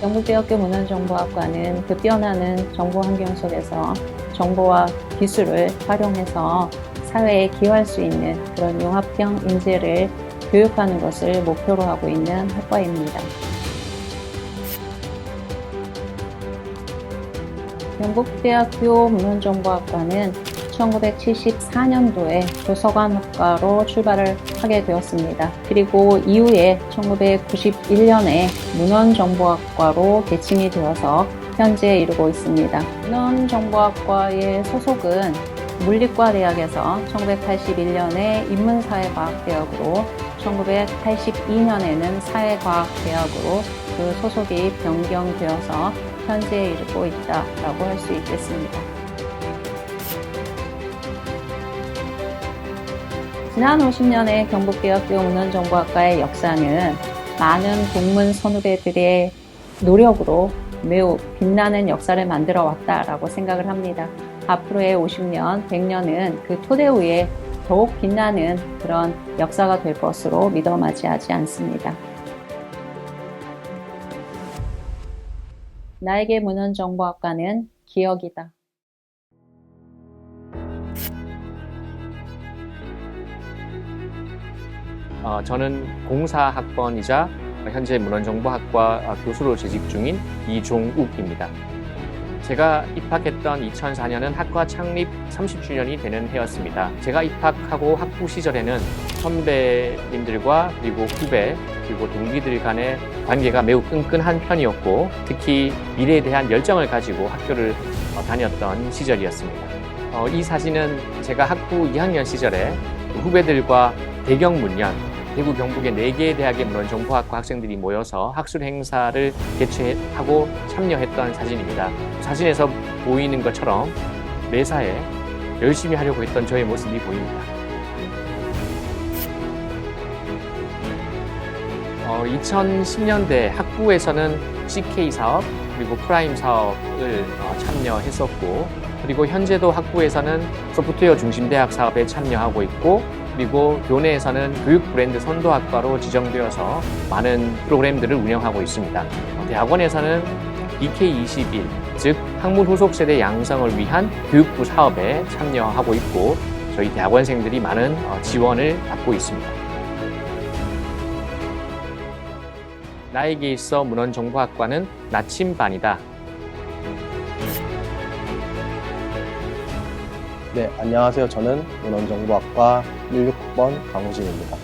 경북대학교 문헌정보학과는 그 뛰어나는 정보 환경 속에서 정보와 기술을 활용해서 사회에 기여할 수 있는 그런 융합형 인재를 교육하는 것을 목표로 하고 있는 학과입니다. 경북대학교 문헌정보학과는 1974년도에 도서관 학과로 출발을 하게 되었습니다. 그리고 이후에 1991년에 문헌정보학과로 개칭이 되어서 현재 이루고 있습니다. 문헌정보학과의 소속은 물리과 대학에서 1981년에 인문사회과학대학으로 1982년에는 사회과학대학으로 그 소속이 변경되어서 현재 이루고 있다라고 할 수 있겠습니다. 지난 50년의 경북대학교 문헌정보학과의 역사는 많은 동문 선후배들의 노력으로 매우 빛나는 역사를 만들어 왔다라고 생각을 합니다. 앞으로의 50년, 100년은 그 토대 위에 더욱 빛나는 그런 역사가 될 것으로 믿어 마지하지 않습니다. 나에게 문헌정보학과는 기억이다. 어, 저는 공사학번이자 현재 문헌정보학과 교수로 재직 중인 이종욱입니다. 제가 입학했던 2004년은 학과 창립 30주년이 되는 해였습니다. 제가 입학하고 학부 시절에는 선배님들과 그리고 후배 그리고 동기들 간의 관계가 매우 끈끈한 편이었고 특히 미래에 대한 열정을 가지고 학교를 어, 다녔던 시절이었습니다. 어, 이 사진은 제가 학부 2학년 시절에 후배들과 대경 문연 대구 경북의 4개의 대학의 문헌정보학과 학생들이 모여서 학술 행사를 개최하고 참여했던 사진입니다. 사진에서 보이는 것처럼 매사에 열심히 하려고 했던 저의 모습이 보입니다. 어, 2010년대 학부에서는 CK 사업 그리고 프라임 사업을 어, 참여했었고 그리고 현재도 학부에서는 소프트웨어 중심 대학 사업에 참여하고 있고 그리고 교내에서는 교육 브랜드 선도학과로 지정되어서 많은 프로그램들을 운영하고 있습니다. 어, 대학원에서는 EK21, 즉 학문 후속 세대 양성을 위한 교육부 사업에 참여하고 있고 저희 대학원생들이 많은 어, 지원을 받고 있습니다. 나에게 있어 문헌정보학과는 나침반이다. 네, 안녕하세요. 저는 문헌정보학과 16학번 강우진입니다.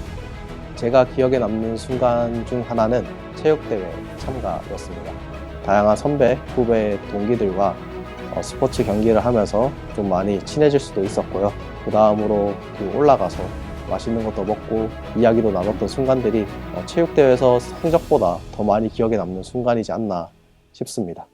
제가 기억에 남는 순간 중 하나는 체육대회 참가였습니다. 다양한 선배, 후배, 동기들과 어, 스포츠 경기를 하면서 좀 많이 친해질 수도 있었고요. 그 다음으로 그 올라가서 맛있는 것도 먹고 이야기도 나눴던 순간들이 어, 체육대회에서 성적보다 더 많이 기억에 남는 순간이지 않나 싶습니다.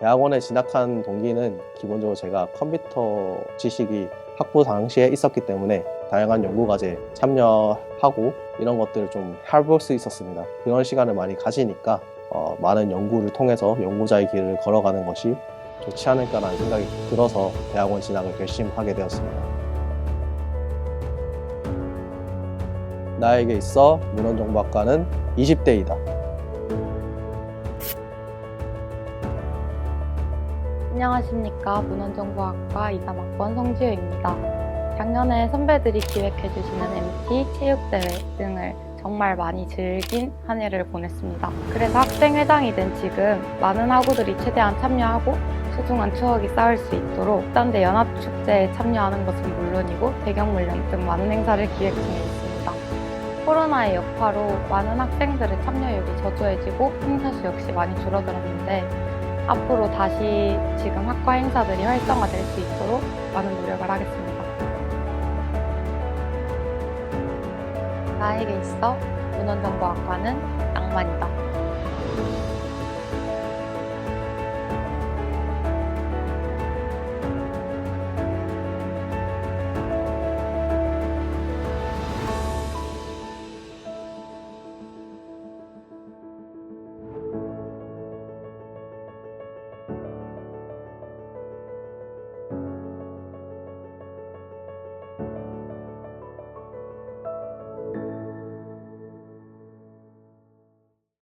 대학원에 진학한 동기는 기본적으로 제가 컴퓨터 지식이 학부 당시에 있었기 때문에 다양한 연구 과제 참여하고 이런 것들을 좀 해볼 수 있었습니다. 그런 시간을 많이 가지니까 어, 많은 연구를 통해서 연구자의 길을 걸어가는 것이 좋지 않을까라는 생각이 들어서 대학원 진학을 결심하게 되었습니다. 나에게 있어 문헌정보학과는 20대이다. 안녕하십니까 문헌정보학과 2, 3학번 성지효입니다. 작년에 선배들이 기획해주시는 MT, 체육대회 등을 정말 많이 즐긴 한 해를 보냈습니다. 그래서 학생회장이 된 지금 많은 학우들이 최대한 참여하고 소중한 추억이 쌓일 수 있도록 국단대 연합축제에 참여하는 것은 물론이고 대경문련 등 많은 행사를 기획 중에 있습니다. 코로나의 여파로 많은 학생들의 참여율이 저조해지고 행사 수 역시 많이 줄어들었는데 앞으로 다시 지금 학과 행사들이 활성화될 수 있도록 많은 노력을 하겠습니다. 나에게 있어 문헌정보학과는 낭만이다.